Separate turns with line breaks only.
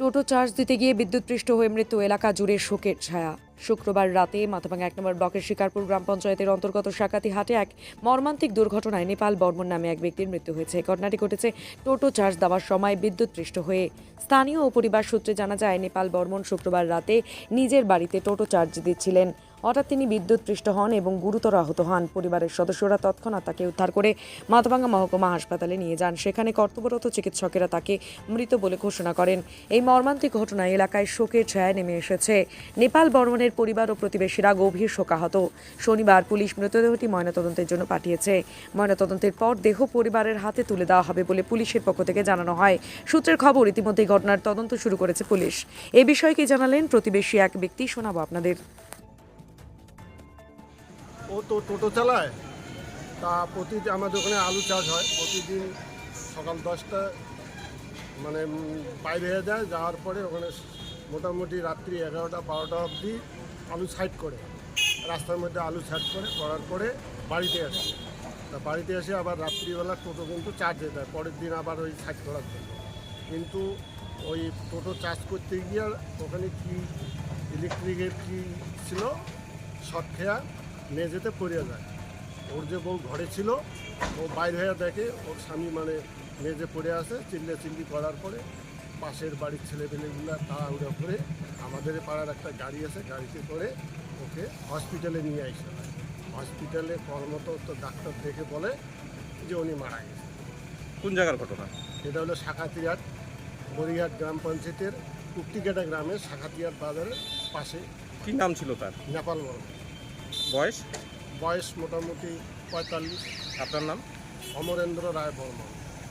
টোটো charge দিতে গিয়ে বিদ্যুৎপৃষ্ট হয়ে মৃত্যু এলাকা জুড়ে শোকের ছায়া শুক্রবার রাতে মাথাভাঙ্গা এক নম্বর ব্লকের শিকারপুর গ্রাম পঞ্চায়েতের অন্তর্গত হাটে এক মর্মান্তিক দুর্ঘটনায় নেপাল বর্মন নামে এক ব্যক্তির মৃত্যু হয়েছে ঘটনাটি ঘটেছে টোটো চার্জ দেওয়ার সময় বিদ্যুৎ পৃষ্ট হয়ে স্থানীয় ও পরিবার সূত্রে জানা যায় নেপাল বর্মন শুক্রবার রাতে নিজের বাড়িতে টোটো চার্জ দিচ্ছিলেন হঠাৎ তিনি বিদ্যুৎ পৃষ্ট হন এবং গুরুতর আহত হন পরিবারের সদস্যরা তৎক্ষণাৎ তাকে উদ্ধার করে মাতবাঙ্গা মহকুমা হাসপাতালে নিয়ে যান সেখানে কর্তব্যরত চিকিৎসকেরা তাকে মৃত বলে ঘোষণা করেন এই মর্মান্তিক ঘটনায় এলাকায় শোকের ছায়া নেমে এসেছে নেপাল বর্মনের মৃতদের পরিবার ও প্রতিবেশীরা গভীর শোকাহত শনিবার পুলিশ মৃতদেহটি ময়নাতদন্তের জন্য পাঠিয়েছে ময়নাতদন্তের পর দেহ পরিবারের হাতে তুলে দেওয়া হবে বলে পুলিশের পক্ষ থেকে জানানো হয় সূত্রের খবর ইতিমধ্যে ঘটনার তদন্ত শুরু করেছে পুলিশ এ বিষয়ে কি জানালেন প্রতিবেশী এক ব্যক্তি শোনাবো আপনাদের
ও তো টোটো চালায় তা প্রতি আমাদের ওখানে আলু চাষ হয় প্রতিদিন সকাল দশটা মানে বাইরে হয়ে যায় যাওয়ার পরে ওখানে মোটামুটি রাত্রি এগারোটা বারোটা অবধি আলু সাইড করে রাস্তার মধ্যে আলু সাইড করে করার পরে বাড়িতে আসে তা বাড়িতে এসে আবার রাত্রিবেলা টোটো কিন্তু চার্জে দেয় পরের দিন আবার ওই সাইড করার জন্য কিন্তু ওই টোটো চার্জ করতে গিয়ে ওখানে কি ইলেকট্রিকের কি ছিল শর্ট খেয়া মেঝেতে পড়িয়া যায় ওর যে বউ ঘরে ছিল ও বাইরে হয়ে দেখে ওর স্বামী মানে মেঝে পড়ে আসে চিল্লে চিল্লি করার পরে পাশের বাড়ির ছেলেপেলেগুলো তাড়াহুড়া করে আমাদের পাড়ার একটা গাড়ি আছে গাড়িতে করে ওকে হসপিটালে নিয়ে আসা হয় হসপিটালে কর্মত ডাক্তার দেখে বলে যে উনি মারা গেছে
কোন জায়গার ঘটনা
এটা হলো শাখাতিয়ার বরিঘাট গ্রাম পঞ্চায়েতের কুকটিকাটা গ্রামের শাখাতিয়ার বাজারের পাশে
কি নাম ছিল তার
নেপাল বর্মা বয়স বয়স মোটামুটি পঁয়তাল্লিশ আপনার নাম অমরেন্দ্র রায় বর্মন